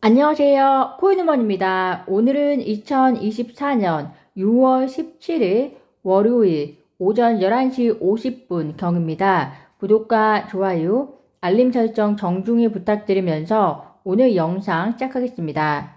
안녕하세요. 코인우먼입니다. 오늘은 2024년 6월 17일 월요일 오전 11시 50분 경입니다. 구독과 좋아요, 알림 설정 정중히 부탁드리면서 오늘 영상 시작하겠습니다.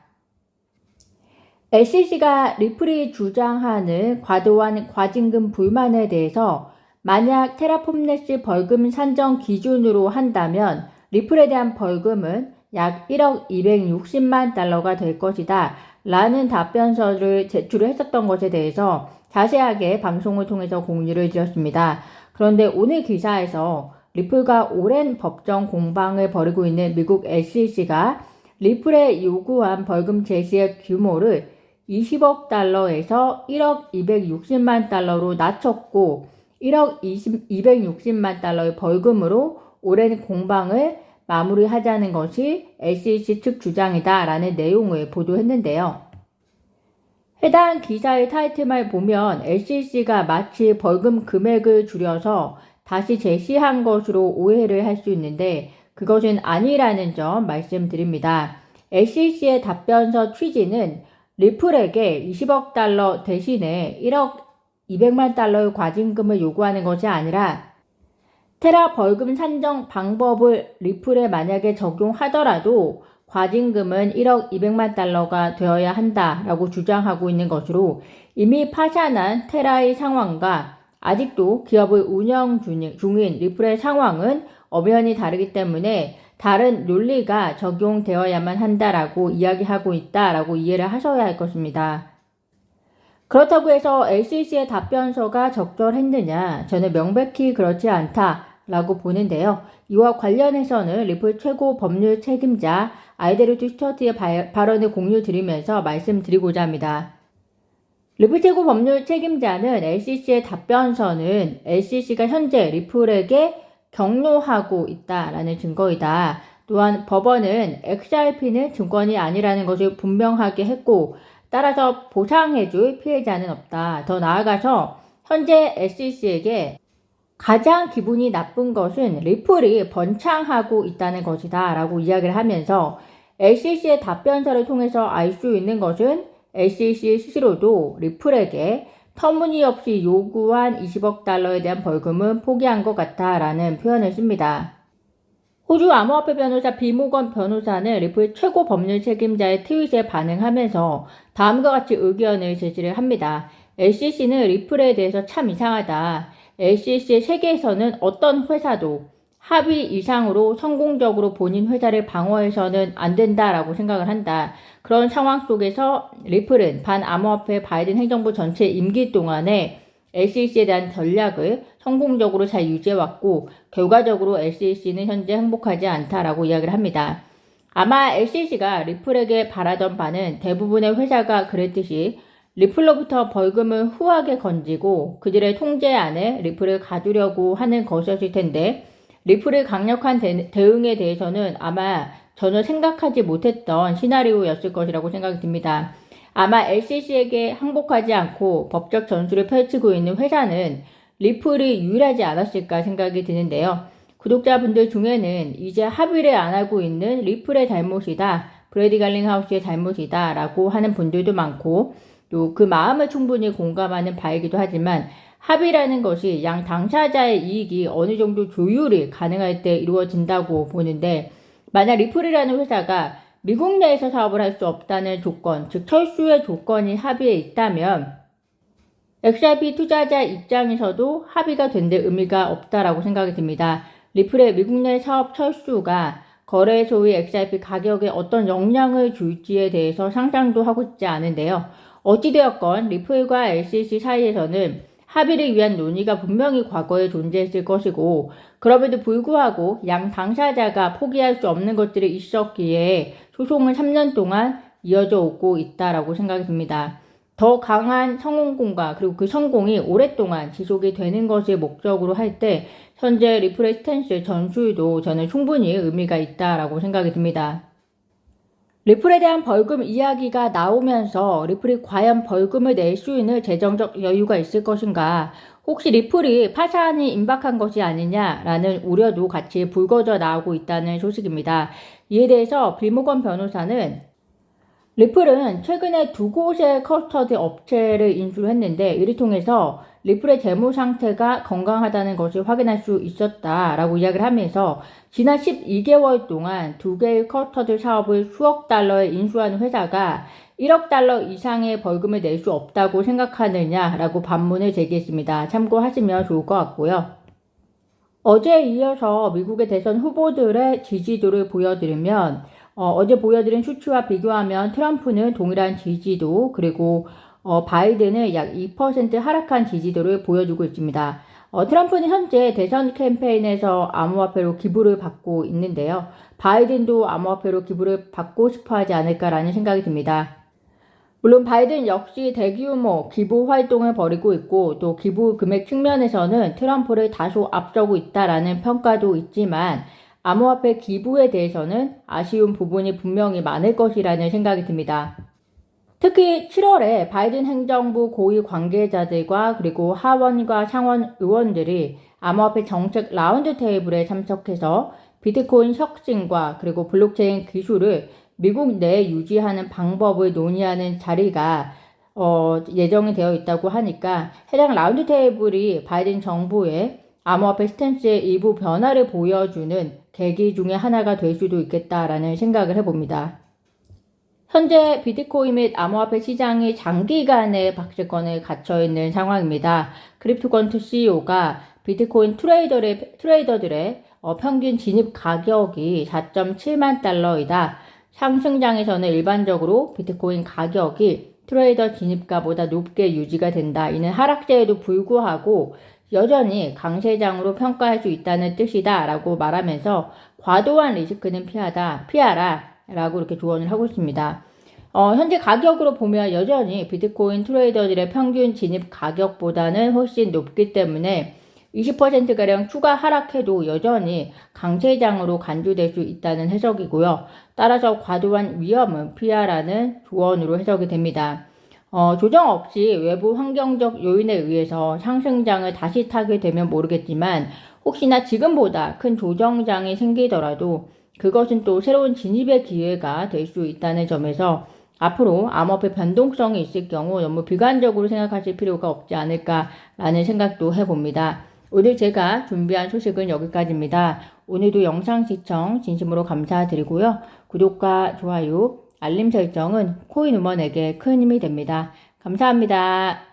SEC가 리플이 주장하는 과도한 과징금 불만에 대해서 만약 테라폼넷이 벌금 산정 기준으로 한다면 리플에 대한 벌금은 약 1억 260만 달러가 될 것이다. 라는 답변서를 제출을 했었던 것에 대해서 자세하게 방송을 통해서 공유를 드렸습니다. 그런데 오늘 기사에서 리플과 오랜 법정 공방을 벌이고 있는 미국 SEC가 리플에 요구한 벌금 제시의 규모를 20억 달러에서 1억 260만 달러로 낮췄고 1억 20, 260만 달러의 벌금으로 오랜 공방을 마무리하자는 것이 SEC 측 주장이다라는 내용을 보도했는데요. 해당 기사의 타이틀만 보면 SEC가 마치 벌금 금액을 줄여서 다시 제시한 것으로 오해를 할 수 있는데 그것은 아니라는 점 말씀드립니다. SEC의 답변서 취지는 리플에게 20억 달러 대신에 1억 200만 달러의 과징금을 요구하는 것이 아니라 테라 벌금 산정 방법을 리플에 만약에 적용하더라도 과징금은 1억 200만 달러가 되어야 한다라고 주장하고 있는 것으로 이미 파산한 테라의 상황과 아직도 기업을 운영 중인 리플의 상황은 엄연히 다르기 때문에 다른 논리가 적용되어야만 한다라고 이야기하고 있다라고 이해를 하셔야 할 것입니다. 그렇다고 해서 LCC의 답변서가 적절했느냐? 저는 명백히 그렇지 않다. 라고 보는데요. 이와 관련해서는 리플 최고 법률 책임자 아이데르 스튜어트의 발언을 공유 드리면서 말씀드리고자 합니다. 리플 최고 법률 책임자는 LCC의 답변서는 LCC가 현재 리플에게 경로하고 있다라는 증거이다. 또한 법원은 XRP는 증권이 아니라는 것을 분명하게 했고 따라서 보상해줄 피해자는 없다. 더 나아가서 현재 SEC에게 가장 기분이 나쁜 것은 리플이 번창하고 있다는 것이다 라고 이야기를 하면서 LCC의 답변서를 통해서 알 수 있는 것은 LCC 스스로도 리플에게 터무니없이 요구한 20억 달러에 대한 벌금은 포기한 것 같다라는 표현을 씁니다. 호주 암호화폐 변호사 비모건 변호사는 리플 최고 법률 책임자의 트윗에 반응하면서 다음과 같이 의견을 제시를 합니다. LCC는 리플에 대해서 참 이상하다. LCC의 세계에서는 어떤 회사도 합의 이상으로 성공적으로 본인 회사를 방어해서는 안 된다라고 생각을 한다. 그런 상황 속에서 리플은 반암호화폐 바이든 행정부 전체 임기 동안에 LCC에 대한 전략을 성공적으로 잘 유지해왔고 결과적으로 LCC는 현재 행복하지 않다라고 이야기를 합니다. 아마 LCC가 리플에게 바라던 바는 대부분의 회사가 그랬듯이 리플로부터 벌금을 후하게 건지고 그들의 통제 안에 리플을 가두려고 하는 것이었을 텐데 리플의 강력한 대, 응에 대해서는 아마 전혀 생각하지 못했던 시나리오였을 것이라고 생각이 듭니다. 아마 LCC에게 항복하지 않고 법적 전술을 펼치고 있는 회사는 리플이 유일하지 않았을까 생각이 드는데요. 구독자분들 중에는 이제 합의를 안 하고 있는 리플의 잘못이다, 브레디 갈링하우스의 잘못이다 라고 하는 분들도 많고 또 그 마음을 충분히 공감하는 바이기도 하지만 합의라는 것이 양 당사자의 이익이 어느 정도 조율이 가능할 때 이루어진다고 보는데 만약 리플이라는 회사가 미국 내에서 사업을 할 수 없다는 조건, 즉 철수의 조건이 합의에 있다면 XRP 투자자 입장에서도 합의가 된 데 의미가 없다라고 생각이 듭니다. 리플의 미국 내 사업 철수가 거래소의 XRP 가격에 어떤 영향을 줄지에 대해서 상상도 하고 있지 않은데요. 어찌되었건 리플과 LCC 사이에서는 합의를 위한 논의가 분명히 과거에 존재했을 것이고 그럼에도 불구하고 양 당사자가 포기할 수 없는 것들이 있었기에 소송을 3년 동안 이어져 오고 있다라고 생각이 듭니다. 더 강한 성공과 그리고 그 성공이 오랫동안 지속이 되는 것을 목적으로 할 때 현재 리플의 스탠스 전술도 저는 충분히 의미가 있다라고 생각이 듭니다. 리플에 대한 벌금 이야기가 나오면서 리플이 과연 벌금을 낼 수 있는 재정적 여유가 있을 것인가 혹시 리플이 파산이 임박한 것이 아니냐라는 우려도 같이 불거져 나오고 있다는 소식입니다. 이에 대해서 빌모건 변호사는 리플은 최근에 두 곳의 커스터디 업체를 인수를 했는데 이를 통해서 리플의 재무 상태가 건강하다는 것을 확인할 수 있었다라고 이야기를 하면서 지난 12개월 동안 두 개의 커스터디 사업을 수억 달러에 인수하는 회사가 1억 달러 이상의 벌금을 낼 수 없다고 생각하느냐라고 반문을 제기했습니다. 참고하시면 좋을 것 같고요. 어제에 이어서 미국의 대선 후보들의 지지도를 보여드리면 어, 제 보여드린 수치와 비교하면 트럼프는 동일한 지지도 그리고 어, 바이든은 약 2% 하락한 지지도를 보여주고 있습니다. 어, 트럼프는 현재 대선 캠페인에서 암호화폐로 기부를 받고 있는데요. 바이든도 암호화폐로 기부를 받고 싶어 하지 않을까라는 생각이 듭니다. 물론 바이든 역시 대규모 기부 활동을 벌이고 있고 또 기부 금액 측면에서는 트럼프를 다소 앞서고 있다라는 평가도 있지만 암호화폐 기부에 대해서는 아쉬운 부분이 분명히 많을 것이라는 생각이 듭니다. 특히 7월에 바이든 행정부 고위 관계자들과 그리고 하원과 상원 의원들이 암호화폐 정책 라운드 테이블에 참석해서 비트코인 혁신과 그리고 블록체인 기술을 미국 내에 유지하는 방법을 논의하는 자리가 어, 예정이 되어 있다고 하니까 해당 라운드 테이블이 바이든 정부의 암호화폐 스탠스의 일부 변화를 보여주는 계기 중의 하나가 될 수도 있겠다라는 생각을 해봅니다. 현재 비트코인 및 암호화폐 시장이 장기간의 박제권에 갇혀 있는 상황입니다. 크립토건투 CEO가 비트코인 트레이더의, 트레이더들의 어, 평균 진입 가격이 4.7만 달러이다. 상승장에서는 일반적으로 비트코인 가격이 트레이더 진입가보다 높게 유지가 된다. 이는 하락세에도 불구하고 여전히 강세장으로 평가할 수 있다는 뜻이다. 라고 말하면서 과도한 리스크는 피하다, 피하라. 라고 이렇게 조언을 하고 있습니다. 어, 현재 가격으로 보면 여전히 비트코인 트레이더들의 평균 진입 가격보다는 훨씬 높기 때문에 20%가량 추가 하락해도 여전히 강세장으로 간주될 수 있다는 해석이고요. 따라서 과도한 위험은 피하라는 조언으로 해석이 됩니다. 어, 조정 없이 외부 환경적 요인에 의해서 상승장을 다시 타게 되면 모르겠지만 혹시나 지금보다 큰 조정장이 생기더라도 그것은 또 새로운 진입의 기회가 될 수 있다는 점에서 앞으로 암호화폐 변동성이 있을 경우 너무 비관적으로 생각하실 필요가 없지 않을까라는 생각도 해봅니다. 오늘 제가 준비한 소식은 여기까지입니다. 오늘도 영상 시청 진심으로 감사드리고요. 구독과 좋아요, 알림 설정은 코인 우먼에게 큰 힘이 됩니다. 감사합니다.